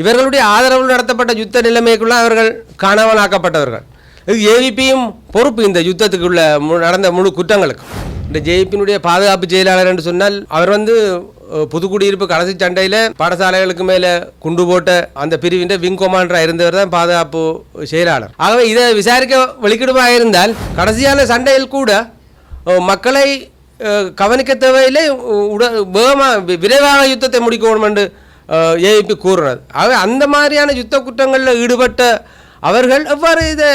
இவர்களுடைய ஆதரவில் நடத்தப்பட்ட யுத்த நிலைமைக்குள்ள அவர்கள் காணாமலாக்கப்பட்டவர்கள். இது ஏவிபியும் பொறுப்பு இந்த யுத்தத்துக்குள்ள மு- நடந்த முழு குற்றங்களுக்கு. இந்த ஜேபியினுடைய பாதுகாப்பு செயலாளர் என்று சொன்னால் அவர் வந்து புதுக்குடியிருப்பு கடைசி சண்டையில் பாடசாலைகளுக்கு மேலே குண்டு போட்ட அந்த பிரிவின் விங் கொமாண்டராக இருந்தவர் தான் பாதுகாப்பு செயலாளர். ஆகவே இதை விசாரிக்க வெளிக்கிடுமாக இருந்தால் கடைசியான சண்டையில் கூட மக்களை கவனிக்க தேவையில்லை உட வேகமாக விரைவாக யுத்தத்தை முடிக்கணும் என்று ஏஐபி கூறுறது ஆகவே அந்த மாதிரியான யுத்த குற்றங்களில் ஈடுபட்ட அவர்கள் எவ்வாறு இதை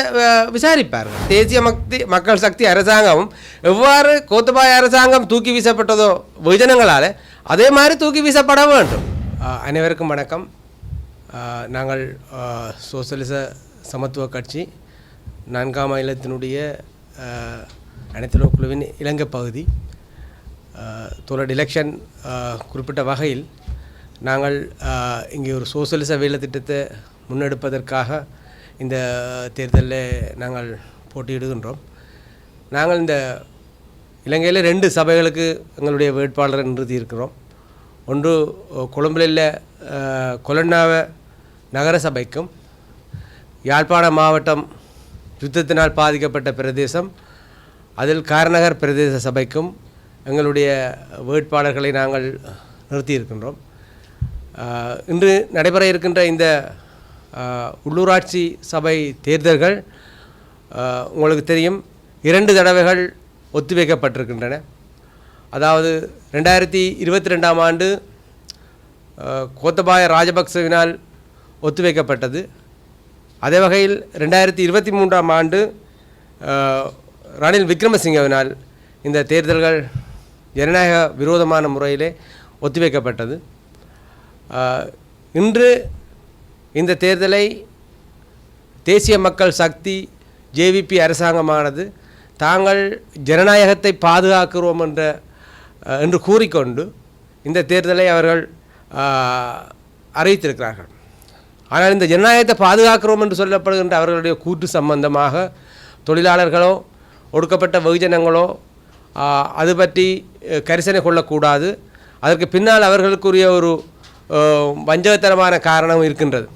விசாரிப்பார்கள்? தேசிய மக்தி மக்கள் சக்தி அரசாங்கம் எவ்வாறு கோத்தபாய அரசாங்கம் தூக்கி வீசப்பட்டதோ வெகுஜனங்களால் அதே மாதிரி தூக்கி வீசப்பட வேண்டும். அனைவருக்கும் வணக்கம். நாங்கள் அஹ், சோசலிச சமத்துவ கட்சி நான்காம் மாநிலத்தினுடைய அஹ், அனைத்துலக குழுவின் இலங்கை பகுதி. தோழர் எலெக்ஷன் குறிப்பிட்ட வகையில் நாங்கள் இங்கே ஒரு சோசியலிச வேலை திட்டத்தை முன்னெடுப்பதற்காக இந்த தேர்தலில் நாங்கள் போட்டியிடுகின்றோம். நாங்கள் இந்த இலங்கையில் ரெண்டு சபைகளுக்கு எங்களுடைய வேட்பாளரை நிறுத்தியிருக்கிறோம். ஒன்று அஹ், கொழும்பில் கொலன்னாவ நகர சபைக்கும் யாழ்ப்பாண மாவட்டம் யுத்தத்தினால் பாதிக்கப்பட்ட பிரதேசம் அதில் காரநகர் பிரதேச சபைக்கும் எங்களுடைய வேட்பாளர்களை நாங்கள் நிறுத்தியிருக்கின்றோம். இன்று நடைபெற இருக்கின்ற இந்த உள்ளூராட்சி சபை தேர்தல்கள் உங்களுக்கு தெரியும் இரண்டு தடவைகள் ஒத்திவைக்கப்பட்டிருக்கின்றன. அதாவது ரெண்டாயிரத்தி இருபத்தி ரெண்டாம் ஆண்டு கோத்தபாய ராஜபக்சவினால் ஒத்திவைக்கப்பட்டது. அதே வகையில் ரெண்டாயிரத்தி இருபத்தி மூன்றாம் ஆண்டு ரணில் விக்ரமசிங்கவினால் இந்த தேர்தல்கள் ஜனநாயக விரோதமான முறையிலே ஒத்திவைக்கப்பட்டது. இன்று இந்த தேர்தலை தேசிய மக்கள் சக்தி ஜேவிபி அரசாங்கமானது தாங்கள் ஜனநாயகத்தை பாதுகாக்கிறோம் என்ற என்று கூறிக்கொண்டு இந்த தேர்தலை அவர்கள் அறிவித்திருக்கிறார்கள். ஆனால் இந்த ஜனநாயகத்தை பாதுகாக்கிறோம் என்று சொல்லப்படுகின்ற அவர்களுடைய கூற்று சம்பந்தமாக தொழிலாளர்களோ ஒடுக்கப்பட்ட வெகுஜனங்களோ அது பற்றி கரிசனை கொள்ளக்கூடாது. அதற்கு பின்னால் அவர்களுக்குரிய ஒரு வஞ்சகத்தனமான காரணம் இருக்கின்றது.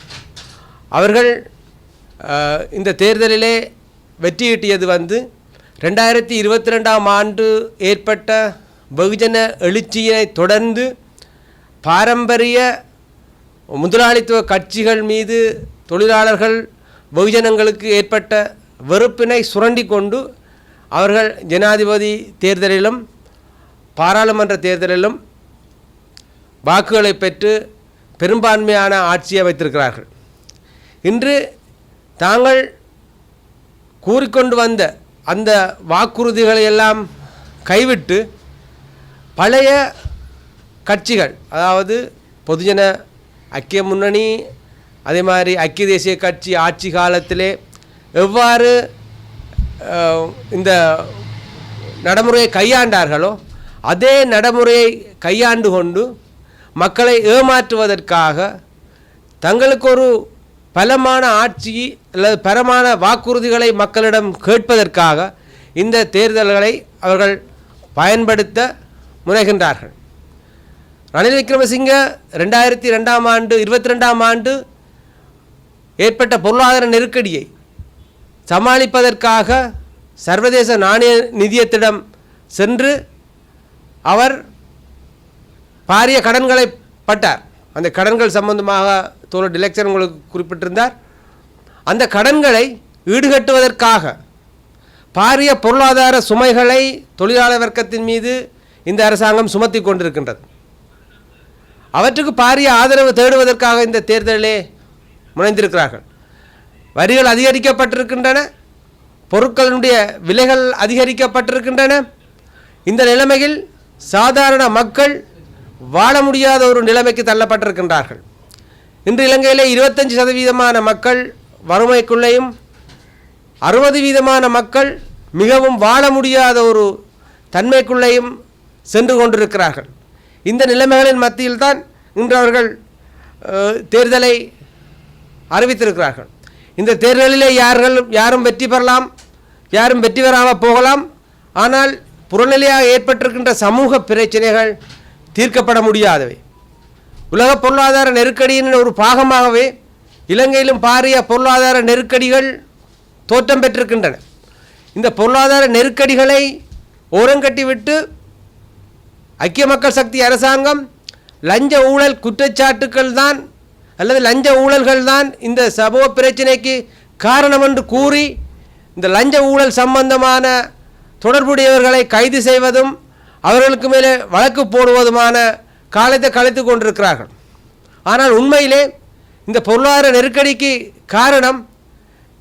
அவர்கள் இந்த தேர்தலிலே வெற்றியீட்டியது வந்து ரெண்டாயிரத்தி இருபத்தி ரெண்டாம் ஆண்டு ஏற்பட்ட வெகுஜன எழுச்சியை தொடர்ந்து பாரம்பரிய முதலாளித்துவ கட்சிகள் மீது தொழிலாளர்கள் வெகுஜனங்களுக்கு ஏற்பட்ட வெறுப்பினை சுரண்டி கொண்டு அவர்கள் ஜனாதிபதி தேர்தலிலும் பாராளுமன்ற தேர்தலிலும் வாக்குகளை பெற்று பெரும்பான்மையான ஆட்சியை வைத்திருக்கிறார்கள். இன்று தாங்கள் கூறிக்கொண்டு வந்த அந்த வாக்குறுதிகளை எல்லாம் கைவிட்டு பழைய கட்சிகள் அதாவது பொதுஜன ஐக்கிய முன்னணி அதே மாதிரி ஐக்கிய தேசிய கட்சி ஆட்சி காலத்திலே எவ்வாறு இந்த நடைமுறையை கையாண்டார்களோ அதே நடைமுறையை கையாண்டு கொண்டு மக்களை ஏமாற்றுவதற்காக தங்களுக்கு ஒரு பலமான ஆட்சி அல்லது பரமான வாக்குறுதிகளை மக்களிடம் கேட்பதற்காக இந்த தேர்தல்களை அவர்கள் பயன்படுத்த முனைகின்றார்கள். ரணில் விக்ரமசிங்க ரெண்டாயிரத்தி ரெண்டாம் ஆண்டு இருபத்தி ரெண்டாம் ஆண்டு ஏற்பட்ட பொருளாதார நெருக்கடியை சமாளிப்பதற்காக சர்வதேச நாணய நிதியத்திடம் சென்று அவர் பாரிய கடன்களை பட்டார். அந்த கடன்கள் சம்பந்தமாக தோழர் டிலெக்சர் உங்களுக்கு குறிப்பிட்டிருந்தார். அந்த கடன்களை ஈடுகட்டுவதற்காக பாரிய பொருளாதார சுமைகளை தொழிலாளர் வர்க்கத்தின் மீது இந்த அரசாங்கம் சுமத்தி கொண்டிருக்கின்றது. அவற்றுக்கு பாரிய ஆதரவு தேடுவதற்காக இந்த தேர்தலிலே முனைந்திருக்கிறார்கள். வரிகள் அதிகரிக்கப்பட்டிருக்கின்றன. பொருட்களினுடைய விலைகள் அதிகரிக்கப்பட்டிருக்கின்றன. இந்த நிலைமையில் சாதாரண மக்கள் வாழ முடியாத ஒரு நிலைமைக்கு தள்ளப்பட்டிருக்கின்றார்கள். இன்று இலங்கையிலே இருபத்தஞ்சு சதவீதமான மக்கள் வறுமைக்குள்ளேயும் அறுபது வீதமான மக்கள் மிகவும் வாழ முடியாத ஒரு தன்மைக்குள்ளேயும் சென்று கொண்டிருக்கிறார்கள். இந்த நிலைமைகளின் மத்தியில்தான் இன்று அவர்கள் தேர்தலை அறிவித்திருக்கிறார்கள். இந்த தேர்தலிலே யார்கள் யாரும் வெற்றி பெறலாம் யாரும் வெற்றி பெறாமல் போகலாம். ஆனால் புறநிலையாக ஏற்பட்டிருக்கின்ற சமூக பிரச்சனைகள் தீர்க்கப்பட முடியாதவை. உலக பொருளாதார நெருக்கடியின் ஒரு பாகமாகவே இலங்கையிலும் பாரிய பொருளாதார நெருக்கடிகள் தோற்றம் பெற்றிருக்கின்றன. இந்த பொருளாதார நெருக்கடிகளை ஓரங்கட்டிவிட்டு ஐக்கிய மக்கள் சக்தி அரசாங்கம் லஞ்ச ஊழல் குற்றச்சாட்டுக்கள் தான் அல்லது லஞ்ச ஊழல்கள் தான் இந்த சமூக பிரச்சினைக்கு காரணம் என்று கூறி இந்த லஞ்ச ஊழல் சம்பந்தமான தொடர்புடையவர்களை கைது செய்வதும் அவர்களுக்கு மேலே வழக்கு போடுவதுமான காலத்தை கழித்து கொண்டிருக்கிறார்கள். ஆனால் உண்மையிலே இந்த பொருளாதார நெருக்கடிக்கு காரணம்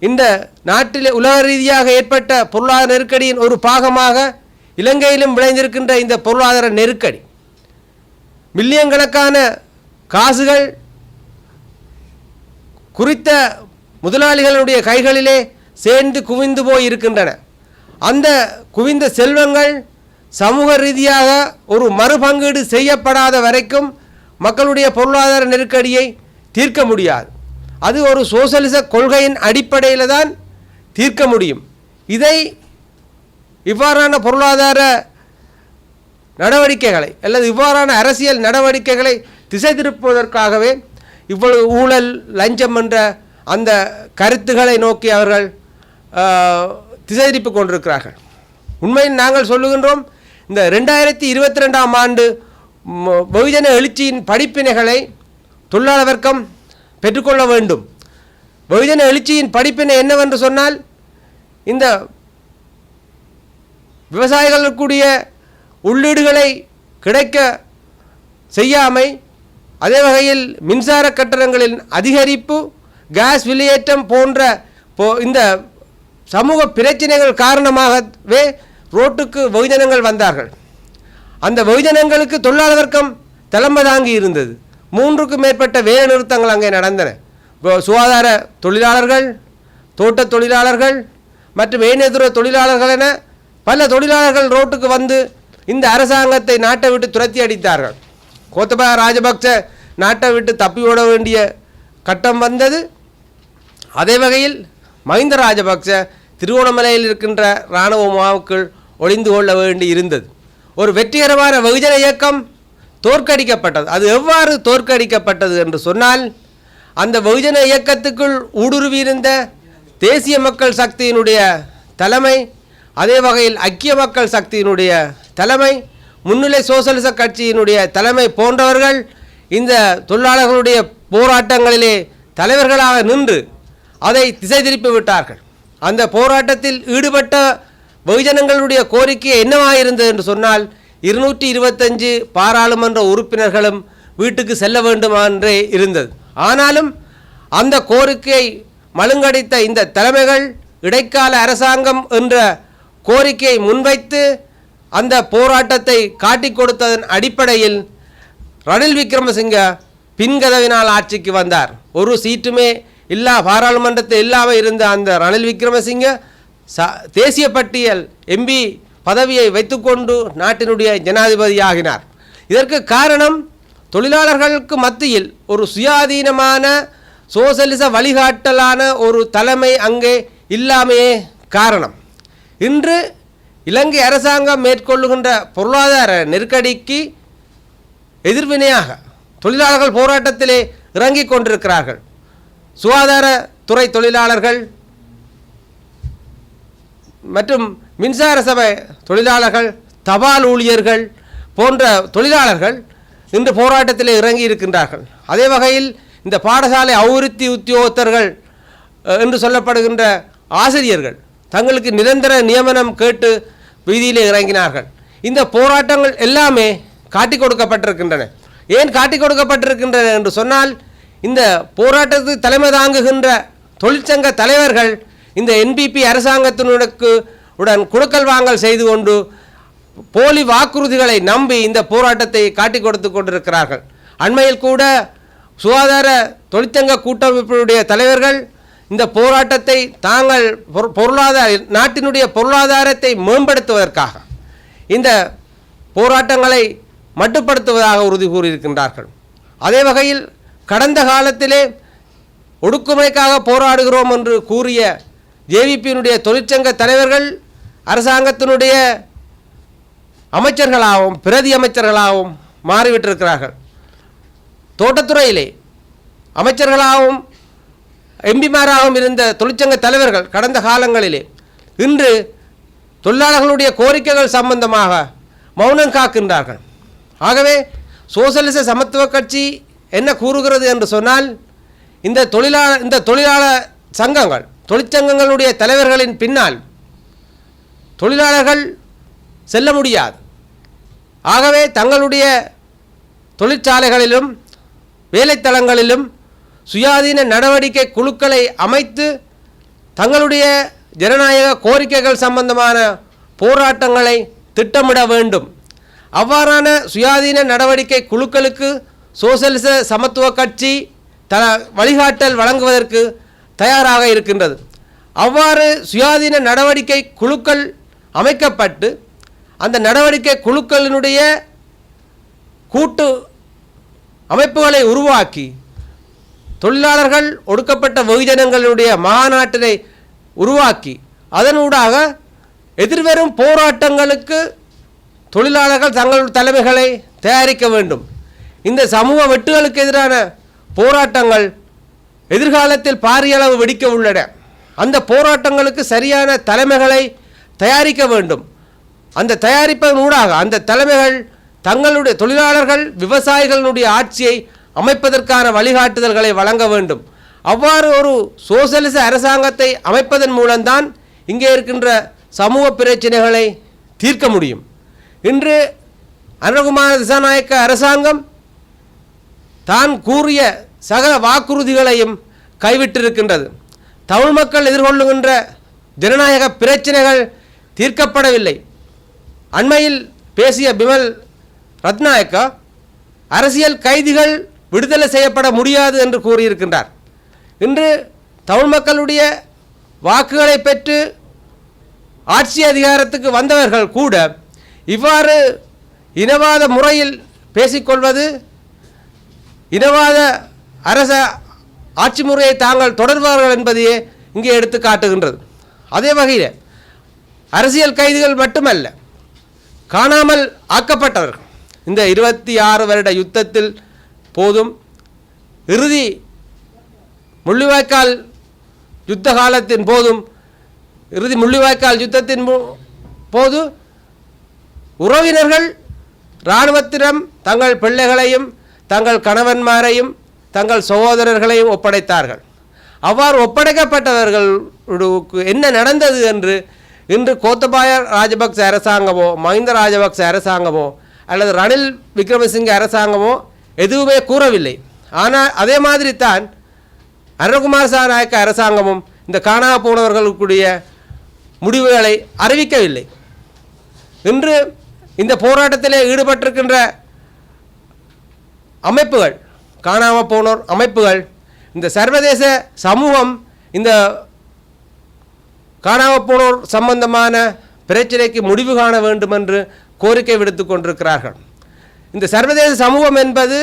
இந்த நாட்டில் உலக ரீதியாக ஏற்பட்ட பொருளாதார நெருக்கடியின் ஒரு பாகமாக இலங்கையிலும் விளைந்திருக்கின்ற இந்த பொருளாதார நெருக்கடி. மில்லியன் கணக்கான காசுகள் குறித்த முதலாளிகளுடைய கைகளிலே சேர்ந்து குவிந்து போய் இருக்கின்றன அந்த குவிந்த செல்வங்கள் சமூக ரீதியாக ஒரு மறுபங்கீடு செய்யப்படாத வரைக்கும் மக்களுடைய பொருளாதார நெருக்கடியை தீர்க்க முடியாது. அது ஒரு சோசலிச கொள்கையின் அடிப்படையில் தான் தீர்க்க முடியும். இதை இவ்வாறான பொருளாதார நடவடிக்கைகளை அல்லது இவ்வாறான அரசியல் நடவடிக்கைகளை திசை திருப்புவதற்காகவே இவ்வளவு ஊழல் லஞ்சம் என்ற அந்த கருத்துக்களை நோக்கி அவர்கள் திசை திருப்பிக் கொண்டிருக்கிறார்கள். உண்மையில் நாங்கள் சொல்லுகின்றோம் இந்த ரெண்டாயிரத்தி இருபத்தி ரெண்டாம் ஆண்டு பகுஜன எழுச்சியின் படிப்பினைகளை தொழிலாளர் வர்க்கம் பெற்றுக்கொள்ள வேண்டும். பகுஜன எழுச்சியின் படிப்பினை என்னவென்று சொன்னால் இந்த விவசாயிகளுக்குரிய உள்ளீடுகளை கிடைக்க செய்யாமை அதே வகையில் மின்சார கட்டணங்களின் அதிகரிப்பு கேஸ் விலையேற்றம் போன்ற இந்த சமூக பிரச்சனைகள் காரணமாகவே ரோட்டுக்கு வெகுஜனங்கள் வந்தார்கள். அந்த வெகுஜனங்களுக்கு தொழிலாளர் வர்க்கம் தலைமை தாங்கி இருந்தது. மூன்றுக்கும் மேற்பட்ட வேலை நிறுத்தங்கள் அங்கே நடந்தன. சுகாதார தொழிலாளர்கள் தோட்ட தொழிலாளர்கள் மற்றும் ஏனையதுர தொழிலாளர்கள் என பல தொழிலாளர்கள் ரோட்டுக்கு வந்து இந்த அரசாங்கத்தை நாட்டை விட்டு துரத்தி அடித்தார்கள். கோத்தபா ராஜபக்ச நாட்டை விட்டு தப்பி ஓட வேண்டிய கட்டம் வந்தது. அதே வகையில் மஹிந்த ராஜபக்ச திருவோணமலையில் இருக்கின்ற இராணுவ முகாமுக்குள் ஒளிந்து கொள்ள வேண்டி இருந்தது. ஒரு வெற்றிகரமான வெகுஜன இயக்கம் தோற்கடிக்கப்பட்டது. அது எவ்வாறு தோற்கடிக்கப்பட்டது என்று சொன்னால் அந்த வெகுஜன இயக்கத்துக்குள் ஊடுருவியிருந்த தேசிய மக்கள் சக்தியினுடைய தலைமை அதே வகையில் ஐக்கிய மக்கள் சக்தியினுடைய தலைமை முன்னிலை சோசலிச கட்சியினுடைய தலைமை போன்றவர்கள் இந்த தொழிலாளர்களுடைய போராட்டங்களிலே தலைவர்களாக நின்று அதை திசை திருப்பி விட்டார்கள். அந்த போராட்டத்தில் ஈடுபட்ட வெகுஜனங்களுடைய கோரிக்கை என்னவாக இருந்தது என்று சொன்னால் இருநூற்றி இருபத்தஞ்சு பாராளுமன்ற உறுப்பினர்களும் வீட்டுக்கு செல்ல வேண்டுமா என்றே இருந்தது. ஆனாலும் அந்த கோரிக்கையை மழுங்கடித்த இந்த தலைமைகள் இடைக்கால அரசாங்கம் என்ற கோரிக்கையை முன்வைத்து அந்த போராட்டத்தை காட்டி கொடுத்ததன் அடிப்படையில் ரணில் விக்ரமசிங்க பின்கதவினால் ஆட்சிக்கு வந்தார். ஒரு சீட்டுமே இல்லா பாராளுமன்றத்தில் இல்லாமல் இருந்த அந்த ரணில் விக்ரமசிங்க ச தேசிய பட்டியல் எம்பி பதவியை வைத்துக்கொண்டு நாட்டினுடைய ஜனாதிபதியாகினார். இதற்கு காரணம் தொழிலாளர்களுக்கு மத்தியில் ஒரு சுயாதீனமான சோசலிச வழிகாட்டலான ஒரு தலைமை அங்கே இல்லாமையே காரணம். இன்று இலங்கை அரசாங்கம் மேற்கொள்ளுகின்ற பொருளாதார நெருக்கடிக்கு எதிர்வினையாக தொழிலாளர்கள் போராட்டத்திலே இறங்கிக் கொண்டிருக்கிறார்கள். சுகாதாரத்துறை தொழிலாளர்கள் மற்றும் மின்சார சபை தொழிலாளர்கள் தபால் ஊழியர்கள் போன்ற தொழிலாளர்கள் இன்று போராட்டத்தில் இறங்கி இருக்கின்றார்கள். அதே வகையில் இந்த பாடசாலை அபிவிருத்தி உத்தியோகத்தர்கள் என்று சொல்லப்படுகின்ற ஆசிரியர்கள் தங்களுக்கு நிரந்தர நியமனம் கேட்டு வீதியிலே இறங்கினார்கள். இந்த போராட்டங்கள் எல்லாமே காட்டிக் கொடுக்கப்பட்டிருக்கின்றன. ஏன் காட்டிக் கொடுக்கப்பட்டிருக்கின்றன என்று சொன்னால் இந்த போராட்டத்துக்கு தலைமை தாங்குகின்ற தொழிற்சங்க தலைவர்கள் இந்த என்பிபி அரசாங்கத்தினுக்கு உடன் குடுக்கல் வாங்கல் செய்து கொண்டு போலி வாக்குறுதிகளை நம்பி இந்த போராட்டத்தை காட்டிக் கொடுத்து கொண்டிருக்கிறார்கள். அண்மையில் கூட சுகாதார தொழிற்சங்க கூட்டமைப்பினுடைய தலைவர்கள் இந்த போராட்டத்தை தாங்கள் பொருளாதார நாட்டினுடைய பொருளாதாரத்தை மேம்படுத்துவதற்காக இந்த போராட்டங்களை மட்டுப்படுத்துவதாக உறுதி கூறியிருக்கின்றார்கள். அதே வகையில் கடந்த காலத்திலே ஒடுக்குமுறைக்காக போராடுகிறோம் என்று கூறிய ஜேவிபியினுடைய தொழிற்சங்க தலைவர்கள் அரசாங்கத்தினுடைய அமைச்சர்களாகவும் பிரதி அமைச்சர்களாகவும் மாறிவிட்டிருக்கிறார்கள். தோட்டத்துறையிலே அமைச்சர்களாகவும் எம்பிமாராகவும் இருந்த தொழிற்சங்க தலைவர்கள் கடந்த காலங்களிலே இன்று தொழிலாளர்களுடைய கோரிக்கைகள் சம்பந்தமாக மௌனம் காக்கின்றார்கள். ஆகவே சோசலிச சமத்துவ கட்சி என்ன கூறுகிறது என்று சொன்னால் இந்த தொழிலாளர் இந்த தொழிலாளர் சங்கங்கள் தொழிற்சங்கங்களுடைய தலைவர்களின் பின்னால் தொழிலாளர்கள் செல்ல முடியாது. ஆகவே தங்களுடைய தொழிற்சாலைகளிலும் வேலைத்தளங்களிலும் சுயாதீன நடவடிக்கை குழுக்களை அமைத்து தங்களுடைய ஜனநாயக கோரிக்கைகள் சம்பந்தமான போராட்டங்களை திட்டமிட வேண்டும். அவ்வாறான சுயாதீன நடவடிக்கை குழுக்களுக்கு சோசலிச சமத்துவ கட்சி த வழிகாட்டல் வழங்குவதற்கு தயாராக இருக்கின்றது. அவ்வாறு சுயாதீன நடவடிக்கை குழுக்கள் அமைக்கப்பட்டு அந்த நடவடிக்கை குழுக்களினுடைய கூட்டு அமைப்புகளை உருவாக்கி தொழிலாளர்கள் ஒடுக்கப்பட்ட வெகுஜனங்களுடைய மாநாட்டினை உருவாக்கி அதனூடாக எதிர்வரும் போராட்டங்களுக்கு தொழிலாளர்கள் தங்கள் தலைமைகளை தயாரிக்க வேண்டும். இந்த சமூக வெட்டுகளுக்கு எதிரான போராட்டங்கள் எதிர்காலத்தில் பாரிய அளவு வெடிக்க உள்ளன. அந்த போராட்டங்களுக்கு சரியான தலைமைகளை தயாரிக்க வேண்டும். அந்த தயாரிப்பதன் ஊடாக அந்த தலைமைகள் தங்களுடைய தொழிலாளர்கள் விவசாயிகளுடைய ஆட்சியை அமைப்பதற்கான வழிகாட்டுதல்களை வழங்க வேண்டும். அவ்வாறு ஒரு சோசலிச அரசாங்கத்தை அமைப்பதன் மூலம்தான் இங்கே இருக்கின்ற சமூக பிரச்சனைகளை தீர்க்க முடியும். இன்று அனுகுமார திசாநாயக்க அரசாங்கம் தான் கூறிய சகல வாக்குறுதிகளையும் கைவிட்டிருக்கின்றது. தமிழ் மக்கள் எதிர்கொள்ளுகின்ற ஜனநாயக பிரச்சனைகள் தீர்க்கப்படவில்லை. அண்மையில் பேசிய பிமல் ரத்நாயக்கா அரசியல் கைதிகள் விடுதலை செய்யப்பட முடியாது என்று கூறியிருக்கின்றார். இன்று தமிழ் மக்களுடைய வாக்குகளை பெற்று ஆட்சி அதிகாரத்துக்கு வந்தவர்கள் கூட இவ்வாறு இனவாத முறையில் பேசிக்கொள்வது இனவாத அரச ஆட்சி முறையை தாங்கள் தொடர்வார்கள் என்பதையே இங்கே எடுத்து காட்டுகின்றது. அதே வகையில் அரசியல் கைதிகள் மட்டுமல்ல காணாமல் ஆக்கப்பட்டவர்கள். இந்த இருபத்தி ஆறு வருட யுத்தத்தில் போதும் இறுதி முள்ளிவாய்க்கால் யுத்த காலத்தின் போதும் இறுதி முள்ளிவாய்க்கால் யுத்தத்தின் போ- போது உறவினர்கள் இராணுவத்திடம் தங்கள் பிள்ளைகளையும் தங்கள் கணவன்மாரையும் தங்கள் சகோதரர்களையும் ஒப்படைத்தார்கள். அவ்வாறு ஒப்படைக்கப்பட்டவர்களுக்கு என்ன நடந்தது என்று இன்று கோத்தபாய ராஜபக்ச அரசாங்கமோ மஹிந்த ராஜபக்ச அரசாங்கமோ அல்லது ரணில் விக்ரமசிங்க அரசாங்கமோ எதுவுமே கூறவில்லை. ஆனால் அதே மாதிரி தான் அருண்குமார் சாநாயக்க அரசாங்கமும் இந்த காணா போனவர்களுக்குரிய முடிவுகளை அறிவிக்கவில்லை. இன்று இந்த போராட்டத்திலே ஈடுபட்டிருக்கின்ற அமைப்புகள் காணாமல் போனோர் அமைப்புகள். இந்த சர்வதேச சமூகம் இந்த காணாமல் போனோர் சம்பந்தமான பிரச்சனைக்கு முடிவு காண வேண்டும் என்று கோரிக்கை விடுத்து கொண்டிருக்கிறார்கள். இந்த சர்வதேச சமூகம் என்பது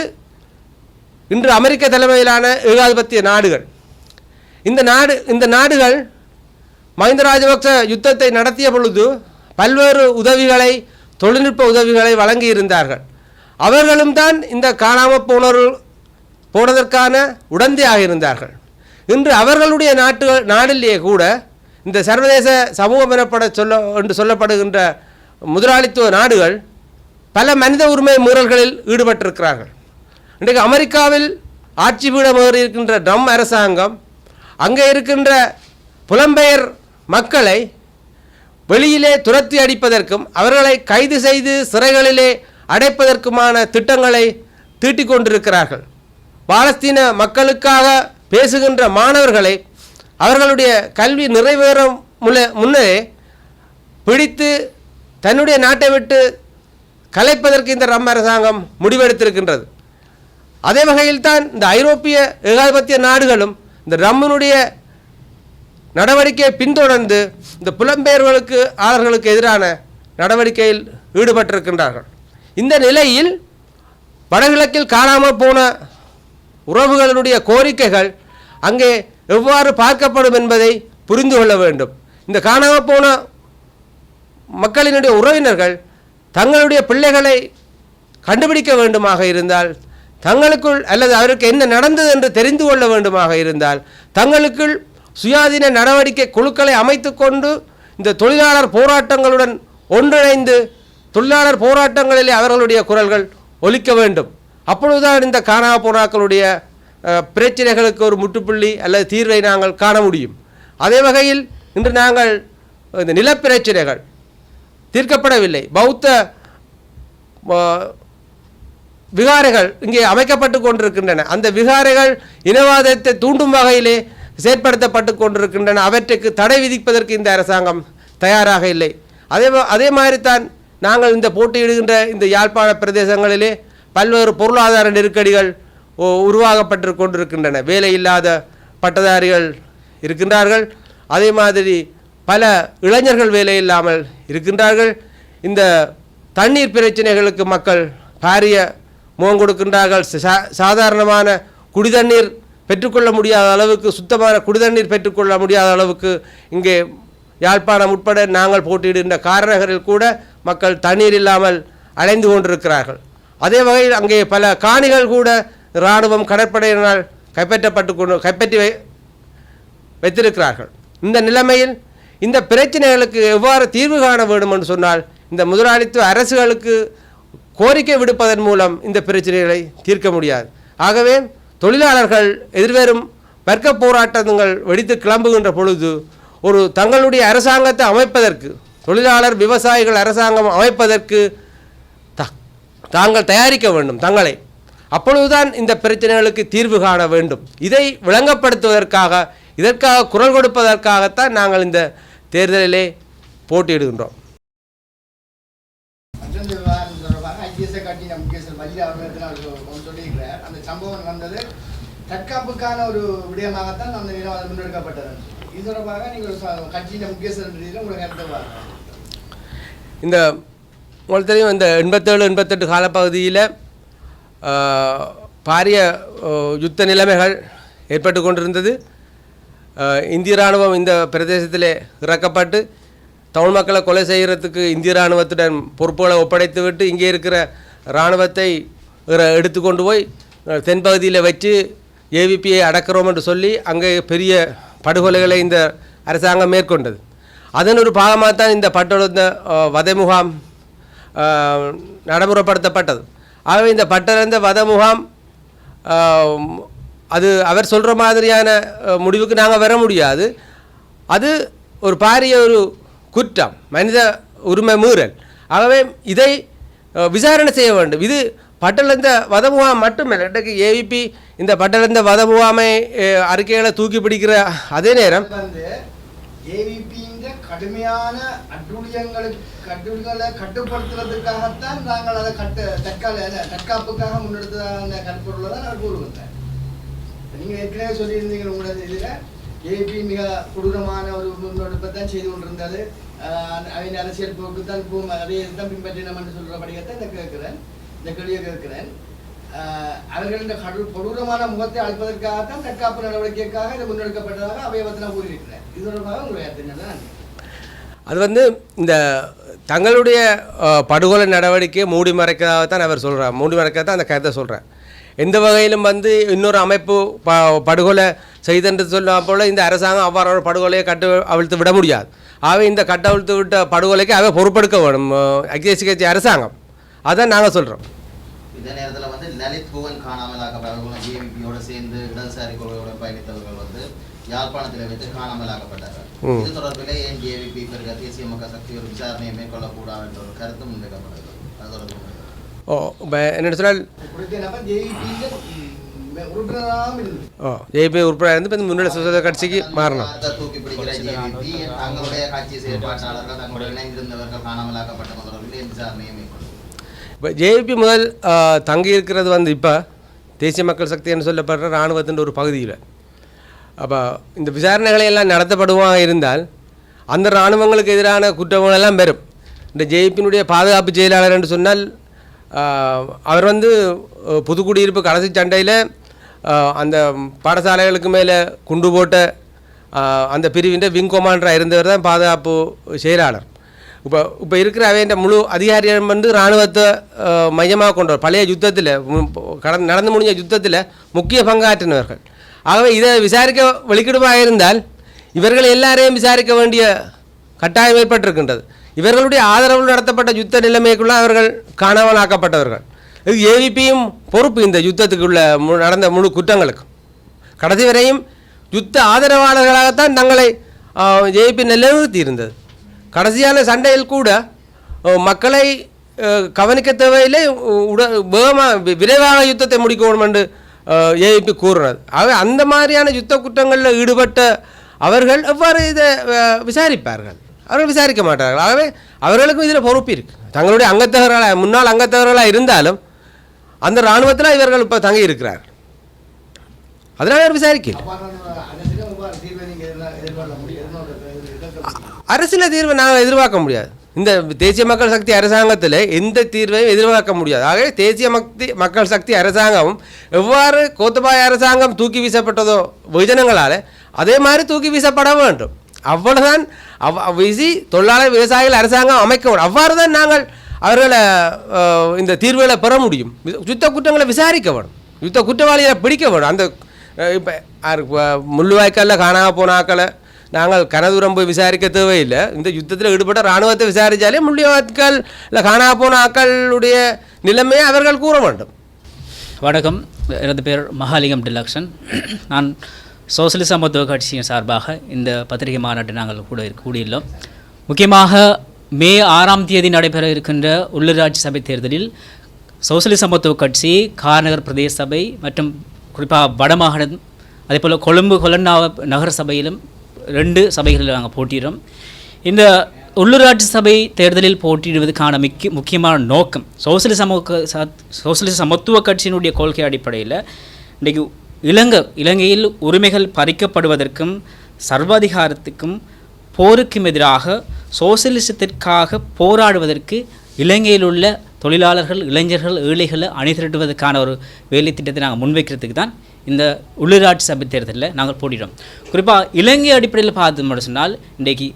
இன்று அமெரிக்க தலைமையிலான ஏகாதிபத்திய நாடுகள். இந்த நாடு இந்த நாடுகள் மஹிந்த ராஜபக்ச யுத்தத்தை நடத்திய பொழுது பல்வேறு உதவிகளை தொழில்நுட்ப உதவிகளை வழங்கியிருந்தார்கள். அவர்களும் தான் இந்த காணாமல் போனோர்கள் போனதற்கான உடந்தையாக இருந்தார்கள் இன்று அவர்களுடைய நாட்டு நாடிலேயே கூட இந்த சர்வதேச சமூகம் எனப்பட சொல்ல என்று சொல்லப்படுகின்ற முதலாளித்துவ நாடுகள் பல மனித உரிமை மீறல்களில் ஈடுபட்டிருக்கிறார்கள். இன்றைக்கு அமெரிக்காவில் ஆட்சி பீடம் இருக்கின்ற ட்ரம் அரசாங்கம் அங்கே இருக்கின்ற புலம்பெயர் மக்களை வெளியிலே துரத்தி அடிப்பதற்கும் அவர்களை கைது செய்து சிறைகளிலே அடைப்பதற்குமான திட்டங்களை தீட்டிக் கொண்டிருக்கிறார்கள் பாலஸ்தீன மக்களுக்காக பேசுகின்ற மாணவர்களை அவர்களுடைய கல்வி நிறைவேறும் முன்ன முன்னே பிடித்து தன்னுடைய நாட்டை விட்டு கலைப்பதற்கு இந்த ரம் அரசாங்கம் முடிவெடுத்திருக்கின்றது. அதே வகையில் தான் இந்த ஐரோப்பிய ஏகாதிபத்திய நாடுகளும் இந்த ரம்மனுடைய நடவடிக்கையை பின்தொடர்ந்து இந்த புலம்பெயர்களுக்கு ஆளர்களுக்கு எதிரான நடவடிக்கையில் ஈடுபட்டிருக்கின்றார்கள். இந்த நிலையில் வடகிழக்கில் காணாமல் போன உறவுகளுடைய கோரிக்கைகள் அங்கே எவ்வாறு பார்க்கப்படும் என்பதை புரிந்து கொள்ள வேண்டும். இந்த காணாமல் போன மக்களினுடைய உறவினர்கள் தங்களுடைய பிள்ளைகளை கண்டுபிடிக்க வேண்டுமாக இருந்தால் தங்களுக்குள் அல்லது அவருக்கு என்ன நடந்தது என்று தெரிந்து கொள்ள வேண்டுமாக இருந்தால் தங்களுக்குள் சுயாதீன நடவடிக்கை குழுக்களை அமைத்துக்கொண்டு இந்த தொழிலாளர் போராட்டங்களுடன் ஒன்றிணைந்து தொழிலாளர் போராட்டங்களிலே அவர்களுடைய குரல்கள் ஒலிக்க வேண்டும். அப்பொழுதுதான் இந்த காணா போனாக்களுடைய பிரச்சனைகளுக்கு ஒரு முற்றுப்புள்ளி அல்லது தீர்வை நாங்கள் காண முடியும். அதே வகையில் இன்று நாங்கள் இந்த நிலப்பிரச்சனைகள் தீர்க்கப்படவில்லை. பௌத்த விகாரைகள் இங்கே அமைக்கப்பட்டு கொண்டிருக்கின்றன. அந்த விகாரைகள் இனவாதத்தை தூண்டும் வகையிலே செயற்படுத்தப்பட்டு கொண்டிருக்கின்றன. அவற்றுக்கு தடை விதிப்பதற்கு இந்த அரசாங்கம் தயாராக இல்லை. அதே அதே மாதிரி தான் நாங்கள் இந்த போட்டியிடுகின்ற இந்த யாழ்ப்பாண பிரதேசங்களிலே பல்வேறு பொருளாதார நெருக்கடிகள் உ- உருவாகப்பட்டு கொண்டிருக்கின்றன. வேலை இல்லாத பட்டதாரிகள் இருக்கின்றார்கள். அதே மாதிரி பல இளைஞர்கள் வேலை இல்லாமல் இருக்கின்றார்கள். இந்த தண்ணீர் பிரச்சனைகளுக்கு மக்கள் பாரிய முகம் கொடுக்கின்றார்கள். சா- சாதாரணமான குடிதண்ணீர் பெற்றுக்கொள்ள முடியாத அளவுக்கு சுத்தமான குடிதண்ணீர் பெற்றுக்கொள்ள முடியாத அளவுக்கு இங்கே யாழ்ப்பாணம் உட்பட நாங்கள் போட்டியிடுகின்ற காரநகரில் கூட மக்கள் தண்ணீர் இல்லாமல் அலைந்து கொண்டிருக்கிறார்கள். அதே வகையில் அங்கே பல காணிகள் கூட இராணுவம் கடற்படையினால் கைப்பற்றப்பட்டு கொண்டு கைப்பற்றி வை வைத்திருக்கிறார்கள். இந்த நிலைமையில் இந்த பிரச்சனைகளுக்கு எவ்வாறு தீர்வு காண வேண்டும் என்று சொன்னால் இந்த முதலாளித்துவ அரசுகளுக்கு கோரிக்கை விடுப்பதன் மூலம் இந்த பிரச்சனைகளை தீர்க்க முடியாது. ஆகவே தொழிலாளர்கள் எதிர்வரும் வர்க்க போராட்டங்கள் வெடித்து கிளம்புகின்ற பொழுது ஒரு தங்களுடைய அரசாங்கத்தை அமைப்பதற்கு தொழிலாளர் விவசாயிகள் அரசாங்கம் அமைப்பதற்கு தாங்கள் தயாரிக்க வேண்டும் தங்களை. அப்பொழுதுதான் இந்த பிரச்சனைகளுக்கு தீர்வு காண வேண்டும். இதை விளங்கப்படுத்துவதற்காக இதற்காக குரல் கொடுப்பதற்காகத்தான் நாங்கள் இந்த தேர்தலிலே போட்டியிடுகின்றோம். தற்காப்புக்கான ஒரு விடயமாகத்தான் அந்த முன்னெடுக்கப்பட்டது. இது தொடர்பாக நீங்கள் கட்சியின் முக்கியஸ்தர் கருத்து இந்த உங்களுக்கு தெரியும் இந்த எண்பத்தேழு எண்பத்தெட்டு காலப்பகுதியில் பாரிய யுத்த நிலைமைகள் ஏற்பட்டு கொண்டிருந்தது. இந்திய இராணுவம் இந்த பிரதேசத்தில் இறக்கப்பட்டு தமிழ் மக்களை கொலை செய்கிறதுக்கு இந்திய இராணுவத்துடன் பொறுப்புகளை ஒப்படைத்துவிட்டு இங்கே இருக்கிற இராணுவத்தை எடுத்து கொண்டு போய் தென்பகுதியில் வச்சு ஏவிபியை அடக்கிறோம் என்று சொல்லி அங்கே பெரிய படுகொலைகளை இந்த அரசாங்கம் மேற்கொண்டது. அதன் ஒரு பாகமாக தான் இந்த பட்டொழுந்த வதை முகாம் நடைமுறைப்படுத்தப்பட்டது. ஆகவே இந்த பட்டறிந்த வத முகாம் அது அவர் சொல்கிற மாதிரியான முடிவுக்கு நாங்கள் வர முடியாது. அது ஒரு பாரிய ஒரு குற்றம் மனித உரிமை மீறல். ஆகவே இதை விசாரணை செய்ய வேண்டும். இது பட்டலந்த வத முகாம் மட்டுமல்ல இன்றைக்கு ஏவிபி இந்த பட்டலந்த வத முகாமை அறிக்கைகளை தூக்கி பிடிக்கிற அதே நேரம் ஏவிபி கடுமையான அட்டூழியங்களுக்கு அட்டூழியங்களை கட்டுப்படுத்துறதுக்காகத்தான் நாங்கள் அதை கட்டு தற்கால தற்காப்புக்காக தற்காப்புக்காக அந்த கருப்பொருளை தான் நான் கூறுகின்றேன் நீங்கள் ஏற்கனவே சொல்லியிருந்தீங்க உங்களோட இதில் ஏபி மிக கொடூரமான ஒரு முன்னெடுப்பை தான் செய்து கொண்டிருந்தது. ஆஹ் அவன் அரசியல் போக்கு தான் இப்போ அதே தான் பின்பற்றினோம் என்று சொல்கிறபடியத்தான் இதை கேட்கிறேன். இந்த கேள்வியை கேட்கிறேன். ஆஹ் அவர்கள் இந்த கடு கொடூரமான முகத்தை அழைப்பதற்காகத்தான் தற்காப்பு நடவடிக்கைக்காக இது முன்னெடுக்கப்பட்டதாக அவையவத்தில் கூறியிருக்கிறேன் இது தொடர்பாக உங்களுடைய நன்றி அது வந்து இந்த தங்களுடைய படுகொலை நடவடிக்கையை மூடி மறைக்கிறதாகத்தான் அவர் சொல்கிறார் மூடி மறைக்கிறதான் அந்த கருத்தை சொல்கிறேன் எந்த வகையிலும் வந்து இன்னொரு அமைப்பு ப படுகொலை செய்தென்று சொல்ல போல இந்த அரசாங்கம் அவ்வாறு படுகொலையை கட்டு அவிழ்த்து விட முடியாது. ஆகவே இந்த கட்டு அவிழ்த்து விட்ட படுகொலைக்கு அவை பொறுப்பெடுக்க வேணும் அஹ், ஐக்கிய தேசிய கட்சி அரசாங்கம். அதான் நாங்கள் சொல்கிறோம் இந்த நேரத்தில் வந்து லலித் புவன் காணாமலாக்கப்பட்டவர்களும் ஜேவிபியோட சேர்ந்து இடதுசாரி கொள்கையோட பயணித்தவர்கள் வந்து யாழ்ப்பாணத்தில் வைத்து காணாமலாக்கப்பட்டார்கள். இது தொடர்பில் ஏன் ஜேவிபி பெருக தேசிய மக்கள் சக்தி ஒரு விசாரணையை மேற்கொள்ளக்கூடாது என்ற ஒரு கருத்து முன்வைக்கப்படுகிறது அது தொடர்பு ஓ இப்போ என்ன சொன்னால் ஓ ஜேபி உறுப்பினர் இருந்து இப்போ சுதந்திர கட்சிக்கு மாறணும் இப்போ ஜேபி முதல் தங்கி இருக்கிறது வந்து இப்போ தேசிய மக்கள் சக்தி என்று சொல்லப்படுற இராணுவத்தின் ஒரு பகுதியில் அப்போ இந்த விசாரணைகளை எல்லாம் நடத்தப்படுவாக இருந்தால் அந்த இராணுவங்களுக்கு எதிரான குற்றங்கள் எல்லாம் பெறும். இந்த ஜேபியினுடைய பாதுகாப்பு செயலாளர் என்று சொன்னால் அவர் வந்து புதுக்குடியிருப்பு கடைசி சண்டையில் அந்த பாடசாலைகளுக்கு மேலே குண்டு போட்ட அந்த பிரிவின் விங் கொமாண்டராக இருந்தவர் தான் பாதுகாப்பு செயலாளர். இப்போ இப்போ இருக்கிற அவையின் முழு அதிகாரிகள் வந்து இராணுவத்தை மையமாக கொண்டவர். பழைய யுத்தத்தில் கடந்து நடந்து முடிஞ்ச யுத்தத்தில் முக்கிய பங்காற்றினவர்கள். ஆகவே இதை விசாரிக்க வெளிக்கிடுமாக இருந்தால் இவர்கள் எல்லாரையும் விசாரிக்க வேண்டிய கட்டாயம் ஏற்பட்டிருக்கின்றது. இவர்களுடைய ஆதரவு நடத்தப்பட்ட யுத்த நிலைமைக்குள்ள அவர்கள் காணாமல் ஆக்கப்பட்டவர்கள் இது ஏவிபியும் பொறுப்பு இந்த யுத்தத்துக்குள்ள மு- நடந்த முழு குற்றங்களுக்கும். கடைசி வரையும் யுத்த ஆதரவாளர்களாகத்தான் தங்களை ஏபி நிலைநிறுத்தி இருந்தது கடைசியான சண்டையில் கூட மக்களை கவனிக்க தேவையில்லை உட வேகமாக விரைவாக யுத்தத்தை முடிக்க வேண்டும் என்று ஏபி கூறுறது ஆகவே அந்த மாதிரியான யுத்த குற்றங்களில் ஈடுபட்ட அவர்கள் எவ்வாறு இதை விசாரிப்பார்கள்? அவர்கள் விசாரிக்க மாட்டார்கள். ஆகவே அவர்களுக்கும் இதில் பொறுப்பு இருக்குது தங்களுடைய அங்கத்தவர்களாக முன்னாள் அங்கத்தவர்களாக இருந்தாலும் அந்த இராணுவத்தில் இவர்கள் இப்போ தங்கி இருக்கிறார்கள் அதனால் அவர் விசாரிக்கல. அரசியல் தீர்வை நாங்கள் எதிர்பார்க்க முடியாது. இந்த தேசிய மக்கள் சக்தி அரசாங்கத்தில் எந்த தீர்வையும் எதிர்பார்க்க முடியாது. ஆகவே தேசிய மக்தி மக்கள் சக்தி அரசாங்கம் எவ்வாறு கோத்தபாய அரசாங்கம் தூக்கி வீசப்பட்டதோ வெகுஜனங்களால் அதே மாதிரி தூக்கி வீசப்பட வேண்டும். அவ்வளவுதான். அவ் அவ் வீசி தொழிலாளர் விவசாயிகள் அரசாங்கம் அமைக்க வேண்டும். அவ்வாறு தான் நாங்கள் அவர்களை இந்த தீர்வுகளை பெற முடியும். யுத்த குற்றங்களை விசாரிக்க வேணும் யுத்த குற்றவாளிகளை பிடிக்க வேணும் அந்த இப்போ முள்ளுவாய்க்கல்ல காணாமல் போனாக்களை நாங்கள் கனதூரம் போய் விசாரிக்க தேவையில்லை. இந்த யுத்தத்தில் ஈடுபட்ட இராணுவத்தை விசாரித்தாலே முள்ளிவாய்க்கால் இல்லை காணா போன ஆக்களுடைய நிலைமையை அவர்கள் கூற வேண்டும். வணக்கம். எனது பேர் மகாலிங்கம் டிலக்ஷன். நான் சோசியலிச சமத்துவ கட்சியின் சார்பாக இந்த பத்திரிகை மாநாட்டை நாங்கள் கூட கூடியுள்ளோம். முக்கியமாக மே ஆறாம் தேதி நடைபெற இருக்கின்ற உள்ளூராட்சி சபை தேர்தலில் சோசியலிச சமத்துவ கட்சி கார்நகர் பிரதேச சபை மற்றும் குறிப்பாக வடமாகாணம் அதேபோல் கொழும்பு கொலன்னா நகர சபையிலும் ரெண்டு சபைகளில் நாங்கள் போட்டிடுறோம் இந்த உள்ளூராட்சி சபை தேர்தலில் போட்டியிடுவதற்கான முக்கிய முக்கியமான நோக்கம் சோசியலிச சமூக சோசியலிச சமத்துவ கட்சியினுடைய கொள்கை அடிப்படையில் இன்றைக்கு இலங்கை இலங்கையில் உரிமைகள் பறிக்கப்படுவதற்கும் சர்வாதிகாரத்துக்கும் போருக்கும் எதிராக சோசியலிசத்திற்காக போராடுவதற்கு இலங்கையில் உள்ள தொழிலாளர்கள் இளைஞர்கள் ஏழைகளை அணிதிரட்டுவதற்கான ஒரு வேலை திட்டத்தை நாங்கள் முன்வைக்கிறதுக்கு தான் இந்த உள்ளூராட்சி சபை தேர்தலில் நாங்கள் போட்டிடுறோம் குறிப்பாக இலங்கை அடிப்படையில் பார்த்தோம்னு சொன்னால் இன்றைக்கு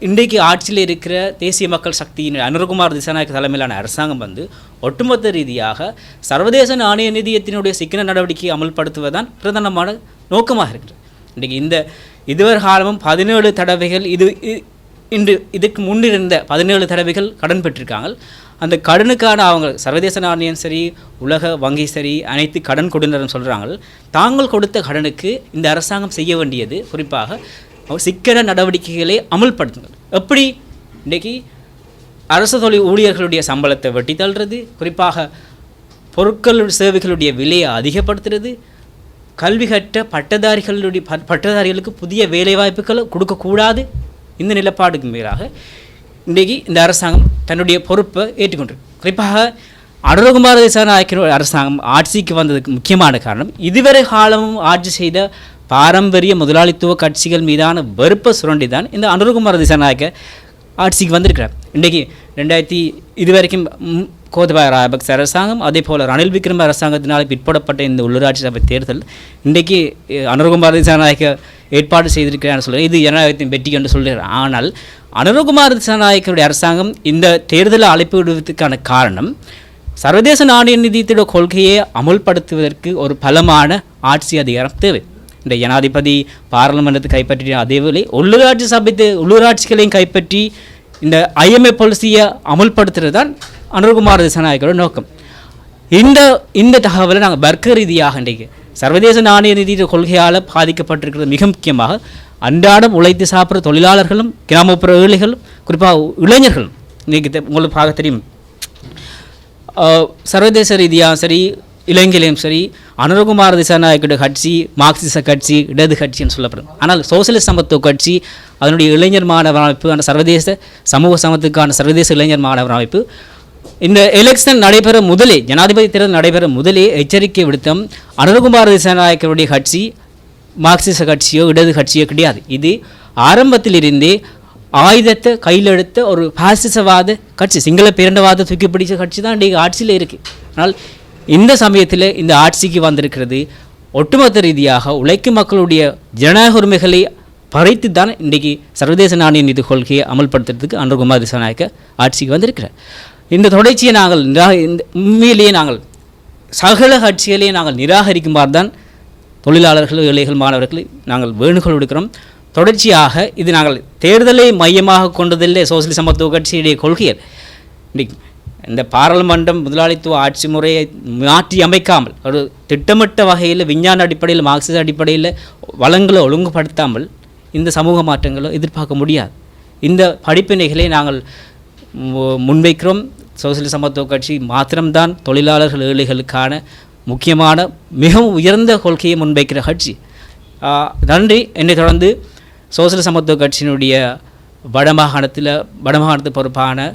இன்றைக்கு ஆட்சியில் இருக்கிற தேசிய மக்கள் சக்தியின் அனுரகுமார் திசாநாயக் தலைமையிலான அரசாங்கம் வந்து ஒட்டுமொத்த ரீதியாக சர்வதேச நாணய நிதியத்தினுடைய சிக்கன நடவடிக்கையை அமல்படுத்துவதுதான் பிரதானமான நோக்கமாக இருக்கிறது. இன்றைக்கு இந்த இதுவரை காலமும் பதினேழு தடவைகள் இது இ- இன்று இதுக்கு முன்னிருந்த பதினேழு தடவைகள் கடன் பெற்றிருக்காங்க. அந்த கடனுக்கான அவங்க சர்வதேச நாணயம் சரி உலக வங்கி சரி அனைத்து கடன் கொடுனரும் சொல்கிறாங்க தாங்கள் கொடுத்த கடனுக்கு இந்த அரசாங்கம் செய்ய வேண்டியது குறிப்பாக சிக்கன நடவடிக்கைகளை அமல்படுத்துங்கள். எப்படி? இன்றைக்கி அரசு தொழில் ஊழியர்களுடைய சம்பளத்தை வெட்டி தள்ளுறது குறிப்பாக பொருட்கள் சேவைகளுடைய விலையை அதிகப்படுத்துறது கல்வி கற்ற பட்டதாரிகளுடைய பட்டதாரிகளுக்கு புதிய வேலைவாய்ப்புகளை கொடுக்கக்கூடாது. இந்த நிலப்பாடுக்கு மேலாக இன்றைக்கு இந்த அரசாங்கம் தன்னுடைய பொறுப்பை ஏற்றுக்கொண்டிருக்கு. குறிப்பாக அனுரகுமார திசாநாயக்கர் அரசாங்கம் ஆட்சிக்கு வந்ததுக்கு முக்கியமான காரணம் இதுவரை காலமும் ஆட்சி செய்த பாரம்பரிய முதலாளித்துவ கட்சிகள் மீதான வெறுப்பை சுரண்டி தான் இந்த அனுரகுமார திசாநாயக்க ஆட்சிக்கு வந்திருக்கிறார். இன்றைக்கு ரெண்டாயிரத்தி இதுவரைக்கும் ம், கோத்தபாய ராஜபக்ச அரசாங்கம் அதே போல் ரணில் விக்ரம அரசாங்கத்தினால் பிற்படப்பட்ட இந்த உள்ளூராட்சி சபை தேர்தல் இன்றைக்கு அனுரகுமார திசாநாயக்க ஏற்பாடு செய்திருக்கிறார் சொல்லி இது ஜனநாயகத்தின் வெற்றி என்று சொல்கிறார் ஆனால் அனுரகுமார் திசாநாயக்கருடைய அரசாங்கம் இந்த தேர்தலை அழைப்பு விடுவதற்கான காரணம் சர்வதேச நாணய நிதியத்தோட கொள்கையை அமுல்படுத்துவதற்கு ஒரு பலமான ஆட்சி அதிகாரம் தேவை. இந்த ஜனாதிபதி பாராளுமன்றத்தை கைப்பற்றிய அதேவேளை உள்ளூராட்சி சபை உள்ளூராட்சிகளையும் கைப்பற்றி இந்த ஐஎம்ஏ பாலிசியை அமுல்படுத்துறது தான் அனுர்குமார் திசாநாயக்கரோட நோக்கம். இந்த இந்த தகவலை நாங்கள் வர்க்க ரீதியாக இன்றைக்கு சர்வதேச நாணய நிதி கொள்கையால் பாதிக்கப்பட்டிருக்கிறது மிக முக்கியமாக அன்றாடம் உழைத்து சாப்பிட்ற தொழிலாளர்களும் கிராமப்புற ஏழைகளும் குறிப்பாக இளைஞர்களும். இன்றைக்கு உங்களுக்கு பார்க்க தெரியும். சர்வதேச ரீதியாக சரி இலங்கையிலையும் சரி அனுரகுமார் திசாநாயக்கோட கட்சி மார்க்சிச கட்சி இடது கட்சின்னு சொல்லப்படும் ஆனால் சோசியலிஸ்ட் சமத்துவ கட்சி அதனுடைய இளைஞர் மாணவர் அமைப்பு அந்த சர்வதேச சமூக சமத்துக்கான சர்வதேச இளைஞர் மாணவர் அமைப்பு இந்த எலெக்ஷன் நடைபெறும் முதலே ஜனாதிபதி தேர்தல் நடைபெறும் முதலே எச்சரிக்கை விடுத்தம் அனுரகுமார் திசாநாயக்கருடைய கட்சி மார்க்சிச கட்சியோ இடது கட்சியோ கிடையாது. இது ஆரம்பத்திலிருந்தே ஆயுதத்தை கையில் எடுத்த ஒரு பாசிசவாத கட்சி சிங்கள பேரண்டவாத தூக்கி பிடிச்ச கட்சி தான் இன்றைக்கு ஆட்சியில் இருக்குது ஆனால் இந்த சமயத்தில் இந்த ஆட்சிக்கு வந்திருக்கிறது ஒட்டுமொத்த ரீதியாக உழைக்கும் மக்களுடைய ஜனநாயக உரிமைகளை பறைத்து தான் இன்றைக்கு சர்வதேச நாணய நிதி கொள்கையை அமல்படுத்துறதுக்கு அனுகுமார் திசாநாயக்க ஆட்சிக்கு வந்திருக்கிறார். இந்த தொடர்ச்சியை நாங்கள் நிரா இந்த உண்மையிலேயே நாங்கள் சகல கட்சிகளையும் நாங்கள் நிராகரிக்குமாறு தான் தொழிலாளர்கள் இளைஞர்கள் மாணவர்கள் நாங்கள் வேண்டுகோள் விடுக்கிறோம். தொடர்ச்சியாக இது நாங்கள் தேர்தலை மையமாக கொண்டதில்லை. சோசியல் சமத்துவ கட்சியுடைய கொள்கைகள் இந்த பாராளுமன்றம் முதலாளித்துவ ஆட்சி முறையை மாற்றி அமைக்காமல் ஒரு திட்டமிட்ட வகையில் விஞ்ஞான அடிப்படையில் மார்க்சிச அடிப்படையில் வளங்களை ஒழுங்குபடுத்தாமல் இந்த சமூக மாற்றங்களை எதிர்பார்க்க முடியாது. இந்த படிப்பினைகளை நாங்கள் முன்வைக்கிறோம். சோசியலிச சமத்துவ கட்சி மாத்திரம்தான் தொழிலாளர்கள் ஏழைகளுக்கான முக்கியமான மிகவும் உயர்ந்த கொள்கையை முன்வைக்கிற கட்சி. நன்றி. என்னை தொடர்ந்து சோசியல் சமத்துவ கட்சியினுடைய வடமாகாணத்தில் வடமாகாணத்து பொறுப்பான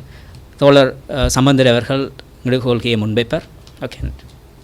தோழர் சம்பந்தர் அவர்கள் எங்களுடைய கொள்கையை முன்வைப்பார். ஓகே நன்றி.